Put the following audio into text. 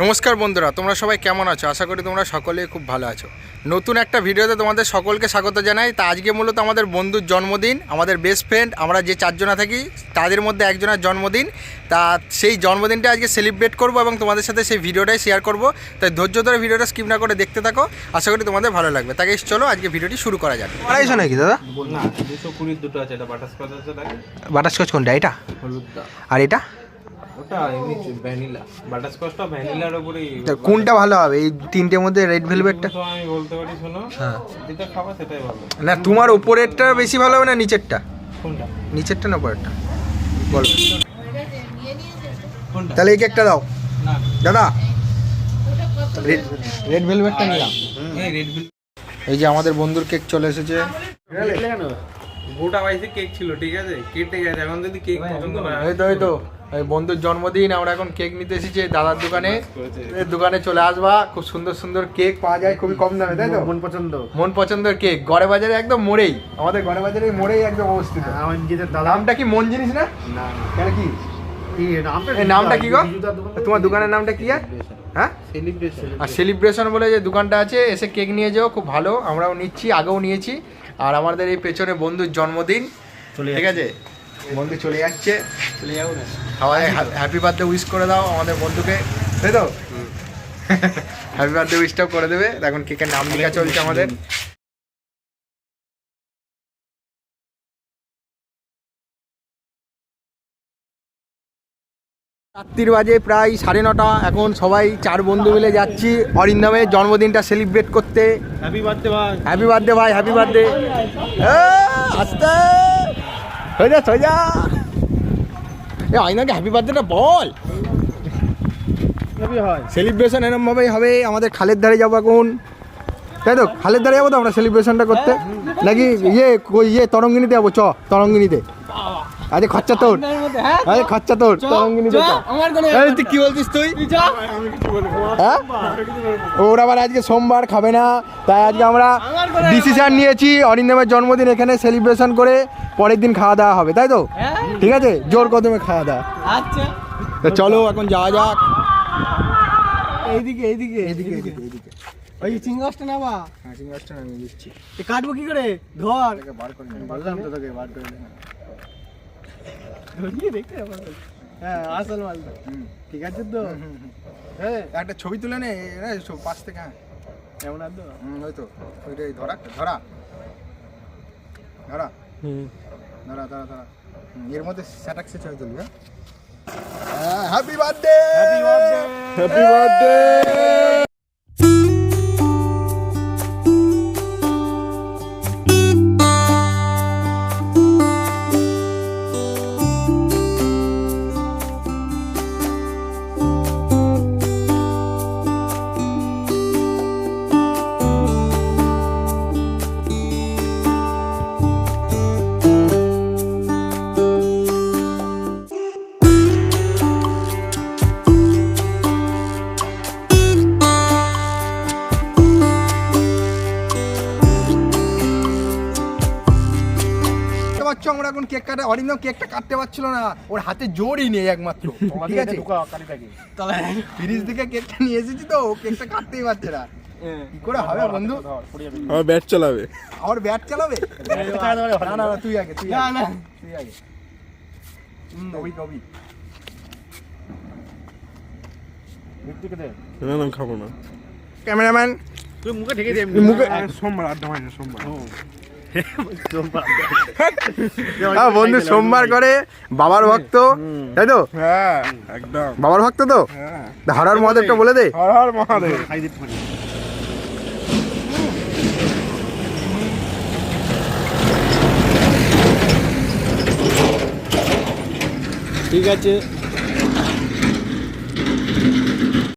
নমস্কার বন্ধুরা তোমরা সবাই কেমন আছো? আশা করি তোমরা সকলেই খুব ভালো আছো। নতুন একটা ভিডিওতে তোমাদের সকলকে স্বাগত জানাই। তা আজকে মূলত আমাদের বন্ধুর জন্মদিন আমাদের বেস্ট ফ্রেন্ড আমরা যে চারজনা থাকি তাদের মধ্যে একজনের জন্মদিন। তা সেই জন্মদিনটা আজকে সেলিব্রেট করব এবং তোমাদের সাথে সেই ভিডিওটাই শেয়ার করব। তাই ধৈর্য ধরে ভিডিওটা স্কিপ না করে দেখতে থাকো। আশা করি তোমাদের ভালো লাগবে। তাকে চলো আজকে ভিডিওটি শুরু করা যাক। আড়াইশো নাকি দাদা? না দুশো কুড়ির দুটো আছে এটা বাটারস্কচ আছে বাটারস্কচ কোনটা এটা? আর এটা? এমনি ভ্যানিলা। ভ্যানিলার উপরেই কোনটা ভালো হবে? এই তিনটের মধ্যে রেড ভেলভেটটা আমি বলতে পারি শোনো হ্যাঁ। যেটা খাবা সেটাই ভালো। না তোমার ওপরেরটা বেশি ভালো হবে না নিচেরটা? কোনটা? নিচেরটা না উপরেরটা বলো। তাহলে এই কেকটা দাও। দাদা। রেড ভেলভেটটা নিলাম। এই রেড বিল এই যে আমাদের বন্ধুর কেক চলে এসেছে। গোটা বাইসে কেক ছিল ঠিক আছে? কেটে গেছে। এখন যদি কেক পছন্দ না এই তো। এই বন্ধুর জন্মদিন আমরা এখন কেক নিতে এসেছি এই দাদার দোকানে। এই দোকানে চলে আসবা খুব সুন্দর সুন্দর কেক পাওয়া যায় খুবই কম দামে তাই তো? মন পছন্দ। মন পছন্দের কেক গড়ে বাজারে একদম মোড়েই। আমাদের গড়ে বাজারে মোড়েই একদম অবস্থিত। দাদা। নামটা কি মন জিনিস না? কেন কি? নামটা কি গো? তোমার দোকানের নামটা কি আর? হ্যাঁ? আর সেলিব্রেশন বলে যে দোকানটা আছে এসে কেক নিয়ে যাও খুব ভালো। আমরাও নিচ্ছি আগেও নিয়েছি। আর আমাদের এই পেছনে বন্ধুর জন্মদিন। ঠিক আছে? বন্ধু চলে যাচ্ছে। চলে যাব না। সবাই হ্যাপি বার্থডে উইশ করে দাও আমাদের বন্ধুকে। তাই তো? হ্যাপি বার্থডে উইশটাও করে দেবে। এখন কেকের নাম লেখা চলছে আমাদের। রাত্রির বাজে প্রায় সাড়ে নটা। এখন সবাই চার বন্ধু মিলে যাচ্ছি। অরিন্দমের জন্মদিনটা সেলিব্রেট করতে। হ্যাপি বার্থডে ভাই হ্যাপি বার্থডে ভাই হ্যাপি বার্থডে আস্তে। সোজা সোজা এ আইনাকে হ্যাপি বার্থডেটা বল। সেলিব্রেশন এরমভাবেই হবে আমাদের খালের ধারে যাব এখন। তাই তো? খালের ধারে যাব তো আমরা সেলিব্রেশনটা করতে? নাকি ইয়ে ইয়ে তরঙ্গিনীতে যাব? চ তরঙ্গিনীতে। আরে খরচা তোর। আরে খরচা তোর। এই, তুই কি বলছিস তুই? হ্যাঁ? ওর আবার আজকে সোমবার খাবে না। তাই আজকে আমরা ডিসিশন নিয়েছি অরিন্দমের জন্মদিন এখানে সেলিব্রেশন করে পরের দিন খাওয়া দাওয়া হবে তাই তো? ঠিক আছে? জোর কদমে খাওয়া দাওয়া। আচ্ছা। তো চলো এখন যাওয়া যাক। এইদিকে এইদিকে এদিকে এদিকে ওই চিংগাসটা হ্যাঁ চিংড়াসটা আমি দিচ্ছি। কাটবো কি করে? ধর। বার করে বললাম তো তোকে বার করে ধরিয়ে দেখতে হ্যাঁ আসল হুম। ঠিক আছে তো? হ্যাঁ। একটা ছবি তুলে নে সব পাশ থেকে হ্যাঁ। এমন আর তো হুম ওই তো ওইটাই ধরা ধরা। ধরা। ধরা ধরা ধরা। এর মধ্যে স্যাটাক্সে ছবি তুলবি হ্যাঁ। Happy birthday happy birthday happy birthday পারছ আমরা এখন কেক কাটা অরিন্দম কেকটা কাটতে পারছিল না। ওর হাতে জোরই নেই একমাত্র ঠিক আছে? তাহলে ফ্রিজ থেকে কেকটা নিয়ে এসেছি তো ও কেকটা কাটতেই পারছে না। কি করে হবে বন্ধু? আমার ব্যাট চালাবে। আমার ব্যাট চালাবে? না না না তুই আগে তুই না না। তুই আগে। কবি কবি না না খাব না। ক্যামেরাম্যান। তুই মুখে ঢেকে দে মুখে সোমবার আড্ডা হয় না সোমবার। হ্যাঁ বন্ধু সোমবার করে বাবার ভক্ত। তাই তো? হ্যাঁ একদম। বাবার ভক্ত তো? হ্যাঁ। হরার মহাদেবটা বলে দে। হর হর মহাদেব। ঠিক আছে।